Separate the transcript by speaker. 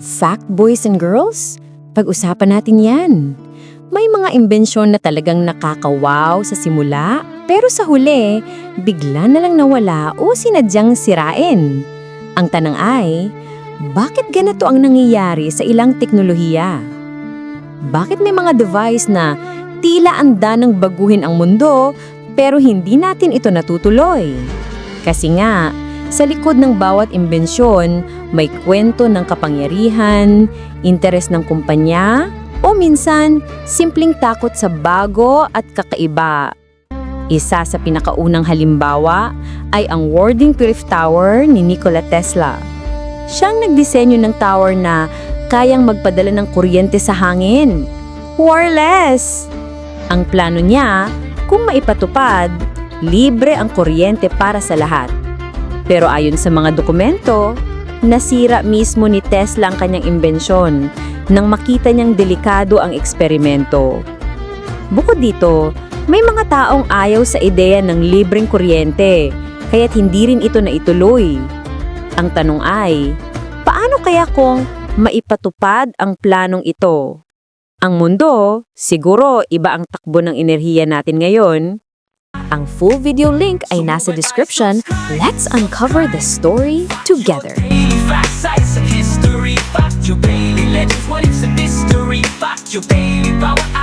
Speaker 1: Fact boys and girls, pag-usapan natin yan. May mga imbensyon na talagang nakakawaw sa simula, pero sa huli, bigla na lang nawala o sinadyang sirain. Ang tanang ay, bakit ganito ang nangyayari sa ilang teknolohiya? Bakit may mga device na tila anda ng baguhin ang mundo pero hindi natin ito natutuloy? Kasi nga, sa likod ng bawat imbensyon, may kwento ng kapangyarihan, interes ng kumpanya, o minsan, simpleng takot sa bago at kakaiba. Isa sa pinakaunang halimbawa ay ang Warding Cliff Tower ni Nikola Tesla. Siyang nagdisenyo ng tower na kayang magpadala ng kuryente sa hangin. Wireless! Ang plano niya, kung maipatupad, libre ang kuryente para sa lahat. Pero ayon sa mga dokumento, nasira mismo ni Tesla ang kanyang imbensyon nang makita niyang delikado ang eksperimento. Bukod dito, may mga taong ayaw sa ideya ng libreng kuryente, kaya't hindi rin ito naituloy. Ang tanong ay, paano kaya kung maipatupad ang planong ito? Ang mundo, siguro iba ang takbo ng enerhiya natin ngayon,
Speaker 2: Ang full video link ay nasa description. Let's uncover the story together.
Speaker 3: Fact your daily legends, what it's a mystery. Fact your daily power.